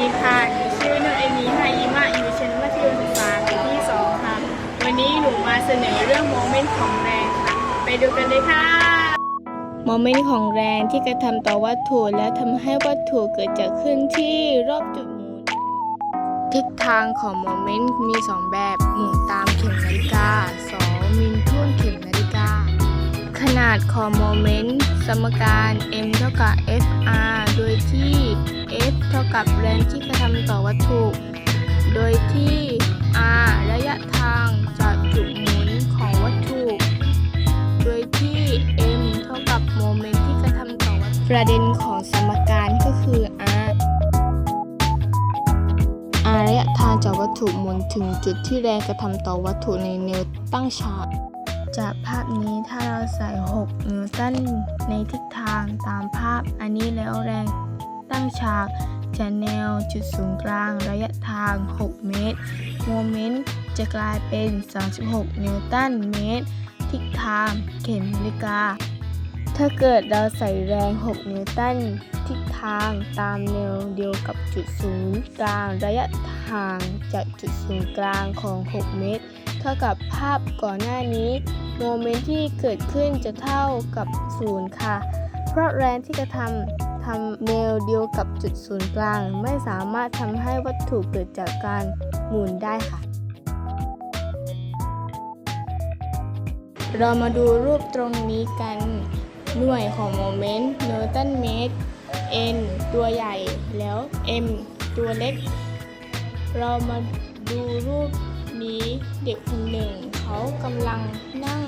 ดีค่ะหนูชื่อหนูเอมี่ค่ะยิมาอยู่ชั้นมัธยมศึกษาปีที่สองค่ะ วันนี้หนูมาเสนอเรื่องโมเมนต์ของแรงค่ะ ไปดูกันเลยค่ะ โมเมนต์ของแรงที่กระทำต่อวัตถุแล้วทำให้วัตถุเกิดจากขึ้นที่รอบจุดหมุน ทิศทางของโมเมนต์มี 2 แบบหมุนตามเข็มนาฬิกา 2. มินทุ่นเข็มนาฬิกา ขนาดของโมเมนต์สมการ m เท่ากับ fr โดยที่ f ท่ากับแรงที่กระทำต่อวัตถุ โดยที่ r ระยะทางจากจุดหมุนของวัตถุ โดยที่ m เท่ากับโมเมนต์ที่กระทำต่อวัตถุ ประเด็นของสมการก็คือ r r ระยะทางจากวัตถุหมุนถึงจุดที่แรงกระทำต่อวัตถุในแนวตั้งฉากจากภาพนี้ถ้าเราใส่ 6 นิวตันในทิศทางตามภาพอันนี้แล้วแรงตั้งฉาก จะแนวจุดศูนย์กลางระยะทาง 6 เมตร โมเมนต์จะกลายเป็น 36 นิวตันเมตร ทิศทางเข็มนาฬิกา ถ้าเกิดเราใส่แรง 6 นิวตัน ทิศทางตามแนวเดียวกับจุดศูนย์กลางระยะทางจากจุดศูนย์กลางของ 6 เมตร เท่ากับภาพก่อนหน้านี้โมเมนต์ที่เกิดขึ้นจะเท่ากับศูนย์ค่ะ เพราะแรงที่กระทำำแนวเดียวกับจุดศูนย์กลาง ไม่สามารถทำให้วัตถุเกิดจากการหมุนได้ค่ะ เรามาดูรูปตรงนี้กัน หน่วยของโมเมนต์นิวตันเมตร n ตัวใหญ่แล้ว m ตัวเล็ก เรามาดูรูปนี้เด็กคนหนึ่ง เขากำลังนั่ง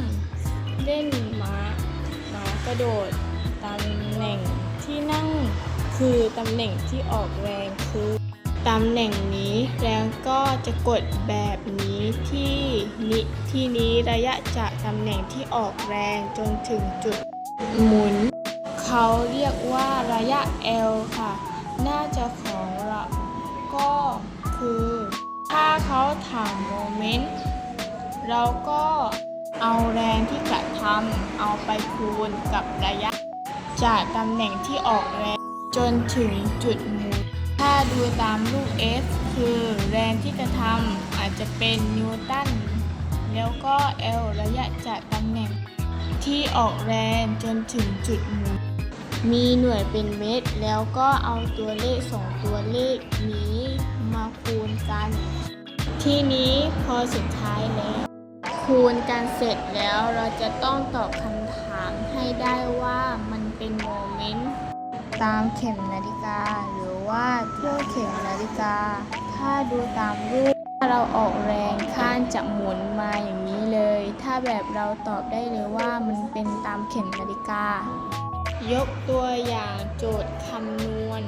เล่นม้าม้ากระโดดตำแหน่ง ที่นั่งคือตำแหน่งที่ออกแรงคือตำแหน่งนี้แรงก็จะกดแบบนี้ที่นิที่นี้ระยะจากตำแหน่งที่ออกแรงจนถึงจุดหมุน เขาเรียกว่าระยะ L ค่ะ น่าจะของเราก็คือ ถ้าเขาถามโมเมนต์เราก็เอาแรงที่กระทำเอาไปคูณกับระยะ จากตำแหน่งที่ออกแรง จนถึงจุดหมุนถ้าดูตามรูป F คือแรงที่กระทำอาจจะเป็นนิวตันแล้วก็ L ระยะจากตำแหน่งที่ออกแรงจนถึงจุดหมุนมีหน่วยเป็นเมตร แล้วก็เอาตัวเลขสองตัวเลขนี้มาคูณกัน ที่นี้พอสุดท้ายแล้ว คูณกันเสร็จแล้วเราจะต้องตอบคำถามให้ได้ว่ามัน เป็นโมเมนต์ตามเข็มนาฬิกา หรือว่าเที่ยวเข็มนาฬิกา ถ้าดูตามรูปถ้าเราออกแรงข้านจะหมุนมาอย่างนี้เลย ถ้าแบบเราตอบได้เลยว่ามันเป็นตามเข็มนาฬิกา ยกตัวอย่างโจทย์คำนวณ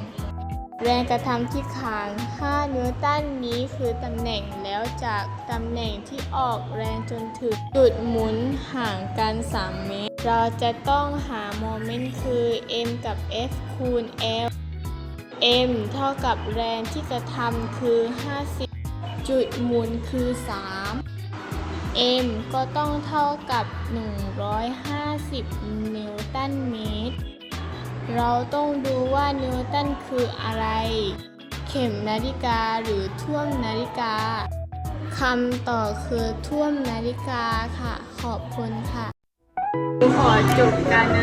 แรงกระทำที่คาง5นิวตันนี้คือตำแหน่งแล้วจากตำแหน่งที่ออกแรงจนถึงจุดหมุนห่างกัน 3 เมตร เราจะต้องหาโมเมนต์คือ m กับ f คูณ l m เท่ากับแรงที่กระทำคือ 50 จุดหมุนคือ 3 m ก็ต้องเท่ากับ 150 นิวตันเมตร เราต้องดูว่านิวตันคืออะไร เข็มนาฬิกาหรือท่วมนาฬิกาคำต่อคือท่วมนาฬิกาค่ะ ขอบคุณค่ะ ขอจบการน